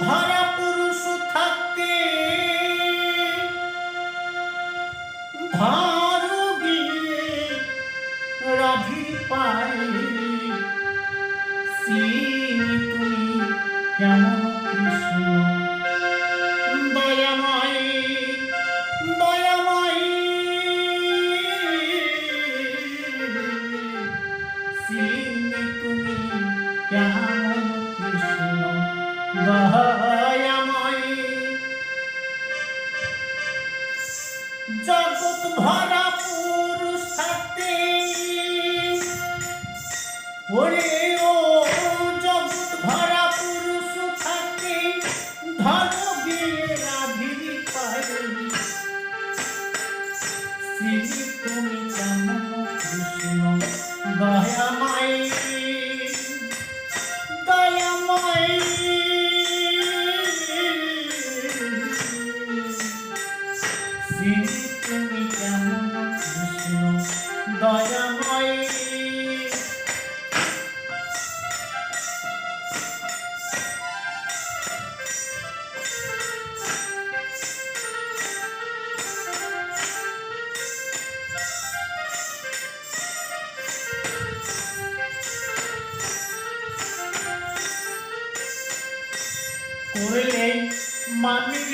ভরা পুরুষ থাকতে ধর গিয়ে পায়ে সিনি তুমি কেমন কৃষ্ণ? দয়াময় দয়াময় তুমি কেমন কৃষ্ণ? জগৎ ভরা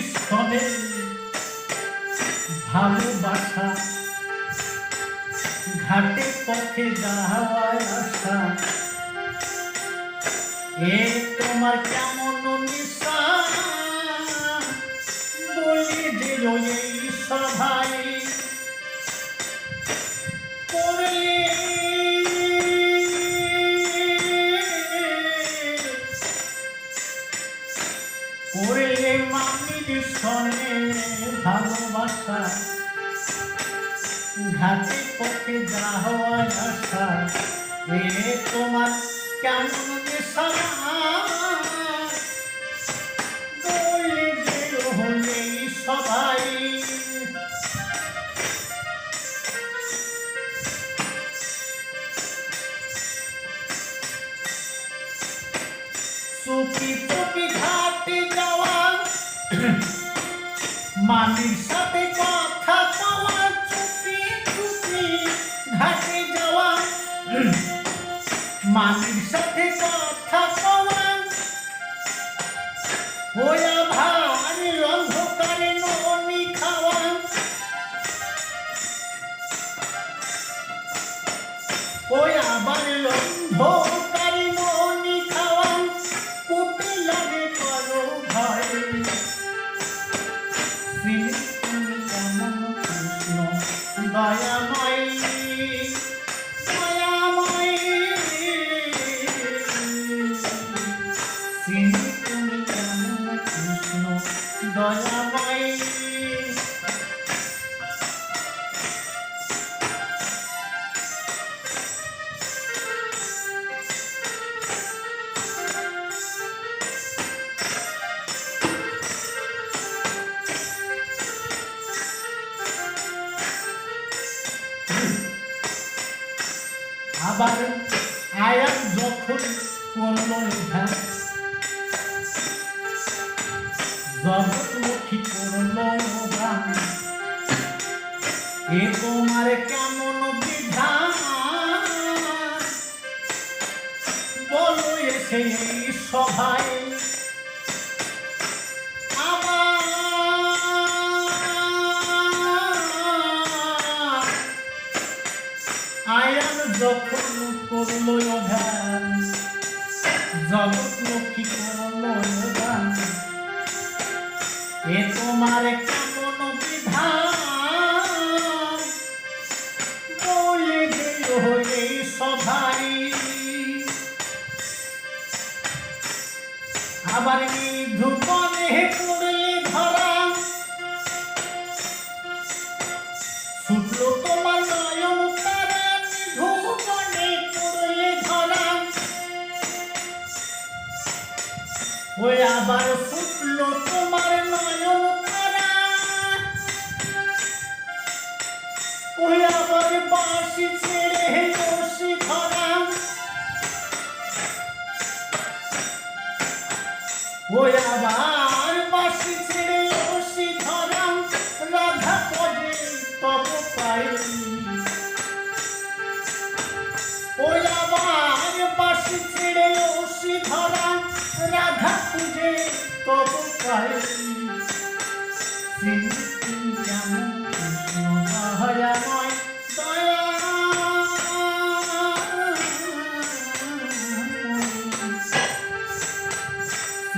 সনে ভালোবাসা ঘাটে পথে যাওয়ার আশা। এ তোমার কেমন নিশা? বলি দিল এই সভায় ভালোবাসা ঘাটে পথে যাওয়ার আশা এ তোমার কেমন নেশা? মামির সাথে কথা কওয়া চুপি চুপি ঘাটে যাওয়া দয়াময় আবার আয়াত যখন করল ধ্যান জগৎমুখী এ তোমার কেমন বিধান? বলো এসে সভায় আয়ান যখন করল ধ্যান জগৎ লক্ষ্মী করল গান এ তোমার কেমন বিধান? আবার ওই আবার ফুটলো তোমার নয়ন তারা। ওই আবার বাঁশি ছেড়ে বসে ধরা ওই আবার বাসি ছেড়ে ওসি ধরাম রাধা পদে তব পাই ওই আবার বাসি ছেড়ে ওসি ধরাম রাধা পুজে তব পাই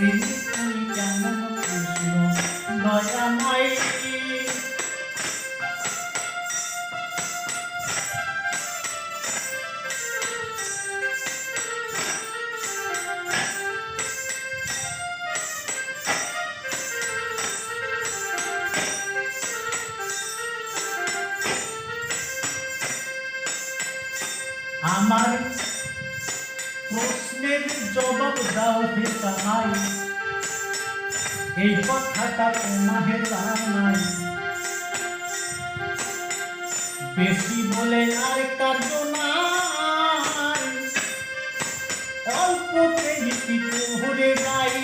Thank যেমন প্রশ্নের জবাব দাও হে তাহাই। এই কথাটা তোমাহে জানাই বেশি বলে আর কার্য নাই। অল্পতে তোহরে গাই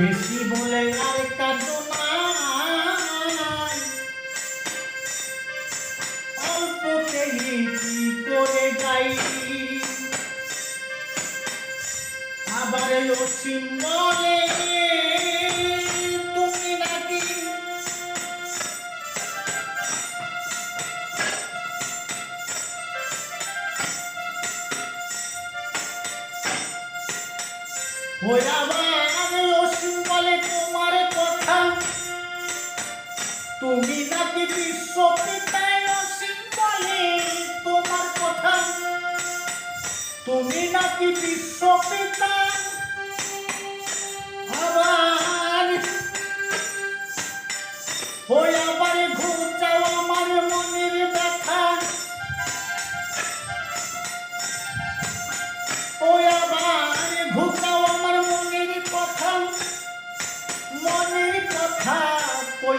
বেশি বলে আর নাই অল্পতেই করে যাই? আবার অসীম বলে তুমি নাকি? ওই তুমি নাকি বিশ্ব পিতায় অসীম বলে তোমার কথা? তুমি নাকি বিশ্ব পিতা আবার ওই আবার ঘুরছাও আমার মনের ব্যথা। ওই আবার ঘুরছাও আমার মনের কথা। মনের কথা কই